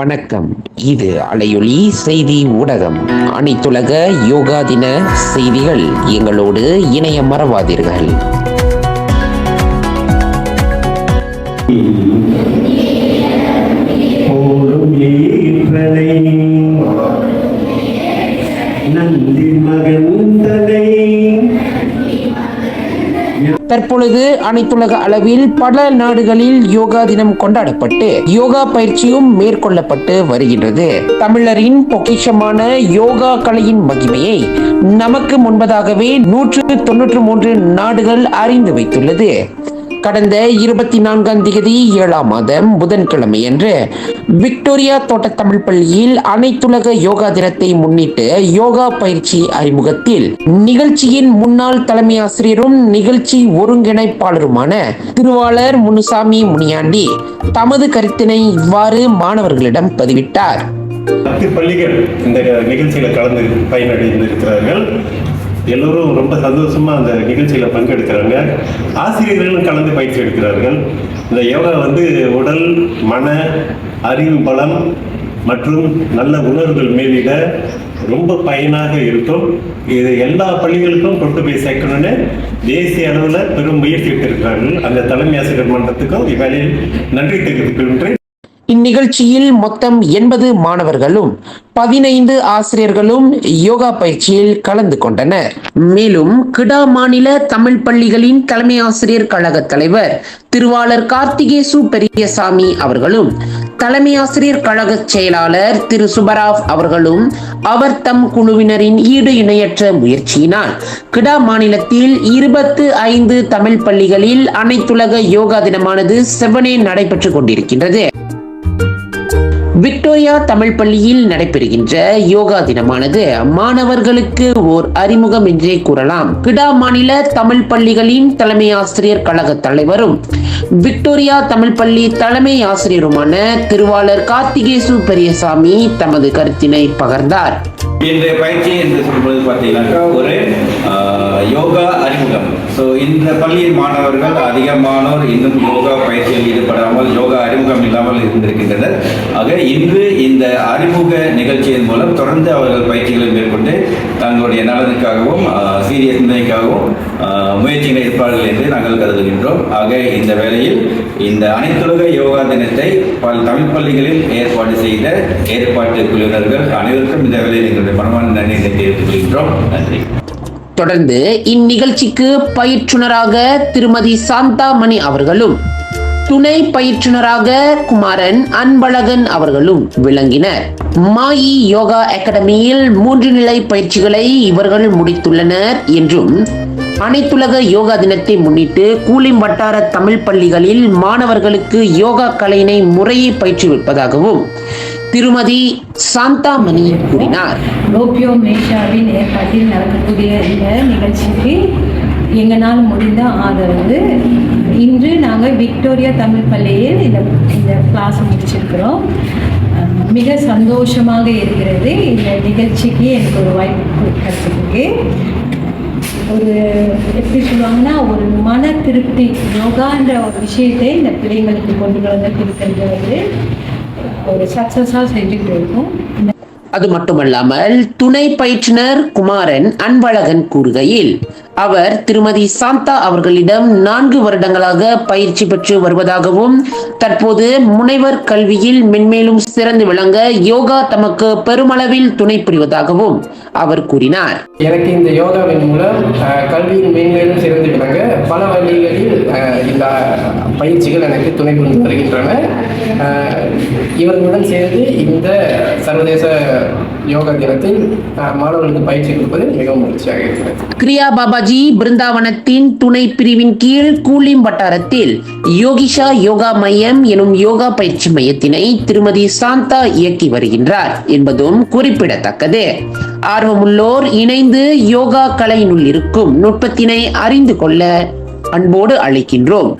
வணக்கம். இது அலையொலி செய்தி ஊடகம். அனைத்துலக யோகா தின செய்திகள் எங்களோடு இணைய மறவாதீர்கள். நந்தி மகன் நந்தி தற்பொழுது அனைத்துலக அளவில் பல நாடுகளில் யோகா தினம் கொண்டாடப்பட்டு யோகா பயிற்சியும் மேற்கொள்ளப்பட்டு வருகின்றது. தமிழரின் பொக்கிஷமான யோகா கலையின் மகிமையை நமக்கு முன்பதாகவே நூற்று தொன்னூற்று மூன்று நாடுகள் அறிந்து வைத்துள்ளது. கடந்த இருபத்தி நான்காம் தேதி ஏழாம் மாதம் புதன்கிழமை அன்று விக்டோரியா தோட்ட தமிழ் பள்ளியில் அனைத்துலக யோகா தினத்தை முன்னிட்டு யோகா பயிற்சி அறிமுகத்தில் நிகழ்ச்சியின் முன்னாள் தலைமை ஆசிரியரும் நிகழ்ச்சி ஒருங்கிணைப்பாளருமான திருவாளர் முனுசாமி முனியாண்டி தமது கருத்தினை இவ்வாறு மாணவர்களிடம் பதிவிட்டார். பத்து பள்ளிகள் இந்த நிகழ்ச்சியில கலந்து பயனடைந்திருக்கிறார்கள். எல்லோரும் ரொம்ப சந்தோஷமாக அந்த நிகழ்ச்சியில் பங்கெடுக்கிறாங்க. ஆசிரியர்களும் கலந்து பயிற்சி எடுக்கிறார்கள். இந்த யோகா வந்து உடல் மன அறிவு பலம் மற்றும் நல்ல உணர்வுகள் மேலிட ரொம்ப பயனாக இருக்கும். இது எல்லா பள்ளிகளுக்கும் கொண்டு போய் சேர்க்கணும்னு தேசிய அளவில் பெரும் முயற்சி எடுத்திருக்கிறார்கள். அந்த தலைமை ஆசிரியர் மன்றத்துக்கும் இவ்வேளையில் நன்றி தெரிவித்துக் கொள்கின்றேன். இந்நிகழ்ச்சியில் மொத்தம் எண்பது மாணவர்களும் பதினைந்து ஆசிரியர்களும் யோகா பயிற்சியில் கலந்து கொண்டனர். மேலும் கிடா மாநில தமிழ் பள்ளிகளின் தலைமை ஆசிரியர் கழக தலைவர் திருவாளர் கார்த்திகேசு பெரியசாமி அவர்களும் தலைமை ஆசிரியர் கழக செயலாளர் திரு சுபராவ் அவர்களும் அவர் தம் குழுவினரின் ஈடு இணையற்ற முயற்சியினால் கிடா மாநிலத்தில் இருபத்து ஐந்து தமிழ் பள்ளிகளில் அனைத்துலக யோகா தினமானது செவனே நடைபெற்றுக் கொண்டிருக்கின்றது. விக்டோரியா தமிழ் பள்ளியில் நடைபெறுகின்ற யோகா தினமானது மாணவர்களுக்கு ஓர் அறிமுகம் என்றே கூறலாம். கிடா மாநில தமிழ் பள்ளிகளின் தலைமை ஆசிரியர் கழக தலைவரும் விக்டோரியா தமிழ் பள்ளி தலைமை ஆசிரியருமான திருவாளர் கார்த்திகேசு பெரியசாமி தமது கருத்தினை பகர்ந்தார். இன்றைய பயிற்சி என்று சொல்வது பார்த்தீங்கன்னாக்கா ஒரு யோகா அறிமுகம். ஸோ இந்த பள்ளியின் மாணவர்கள் அதிகமானோர் இன்னும் யோகா பயிற்சியில் ஈடுபடாமல் யோகா அறிமுகம் இல்லாமல் இருந்திருக்கின்றனர். ஆக இன்று இந்த அறிமுக நிகழ்ச்சியின் மூலம் தொடர்ந்து அவர்கள் பயிற்சிகளை மேற்கொண்டு தங்களுடைய நலனுக்காகவும் சீரிய சிந்தனைக்காகவும் ஆஹ், முயற்சிகளை இருப்பார்கள் என்று நாங்கள் கருதுகின்றோம். ஆக இந்த வேளையில் இந்த அனைத்துலக யோகா தினத்தை பல தமிழ் பள்ளிகளில் ஏற்பாடு செய்த ஏற்பாட்டு குழுவினர்கள் அனைவருக்கும் இந்த வேளையில் எங்களுடைய மனமான நன்றியை தெரிவித்துக் கொள்கின்றோம். நன்றி. தொடர்ந்து இந்நிகழ்ச்சிக்கு பயிற்றுனராக திருமதி சாந்தாமணி அவர்களும் துணை பயிற்றுனராக குமாரன் அன்பழகன் அவர்களும் விளங்கினர். மாயி யோகா அகாடமியில் மூன்று நிலை பயிற்சிகளை இவர்கள் முடித்துள்ளனர் என்றும் அனைத்துலக யோகா தினத்தை முன்னிட்டு கூலிம் வட்டார தமிழ் பள்ளிகளில் மாணவர்களுக்கு யோகா கலையினை முறையை பயிற்றுவிப்பதாகவும் திருமதி சாந்தாமணி கூறினார். லோப்பியோ மேஷாவின் ஏற்பாட்டில் நடக்கக்கூடிய இந்த நிகழ்ச்சிக்கு எங்களால் முடிந்த ஆதரவு இன்று நாங்கள் விக்டோரியா தமிழ் பள்ளியில் இந்த இந்த கிளாஸ் முடிச்சிருக்கிறோம். மிக சந்தோஷமாக இருக்கிறது இந்த நிகழ்ச்சிக்கு எனக்கு ஒரு வாய்ப்பு கிடைச்சிருக்கு ஒரு எப்படி சொல்லுவாங்கன்னா ஒரு மன திருப்தி யோகான்ற ஒரு விஷயத்தை இந்த பிள்ளைங்களுக்கு கொண்டு வந்து கொடுக்கறது வந்து ஒரு சக்ஸஸாக செஞ்சுட்டு இருக்கும். அது மட்டுமல்லாமல் துணை பயிற்றுனர் குமாரன் அன்பழகன் கூறுகையில் அவர் திருமதி சாந்தா அவர்களிடம் நான்கு வருடங்களாக பயிற்சி பெற்று வருவதாகவும் தற்போது முனைவர் கல்வியில் மென்மேலும் சிறந்து விளங்க யோகா தமக்கு பெருமளவில் துணை புரிவதாகவும் அவர் கூறினார். எனக்கு இந்த யோகாவின் மூலம் கல்வியின் மேன்மேலும் சிறந்து விளங்க பல வழிகளில் இந்த பயிற்சிகள் எனக்கு துணை புரிந்து வருகின்றன. இவர்களுடன் சேர்ந்து இந்த சர்வதேச யோகா தினத்தில் மாணவர்களுக்கு பயிற்சி கொடுப்பதில் மிகவும் மகிழ்ச்சியாக இருக்கிறது. கிரியா பாபாஜி பிருந்தாவனத்தின் துணை பிரிவின் கீழ் கூலிம் வட்டாரத்தில் யோகிஷா யோகா மையம் எனும் யோகா பயிற்சி மையத்தினை திருமதி சாந்தா இயக்கி வருகின்றார் என்பதும் குறிப்பிடத்தக்கது. ஆர்வமுள்ளோர் இணைந்து யோகா கலையினுள் இருக்கும் நுட்பத்தினை அறிந்து கொள்ள அன்போடு அழைக்கின்றோம்.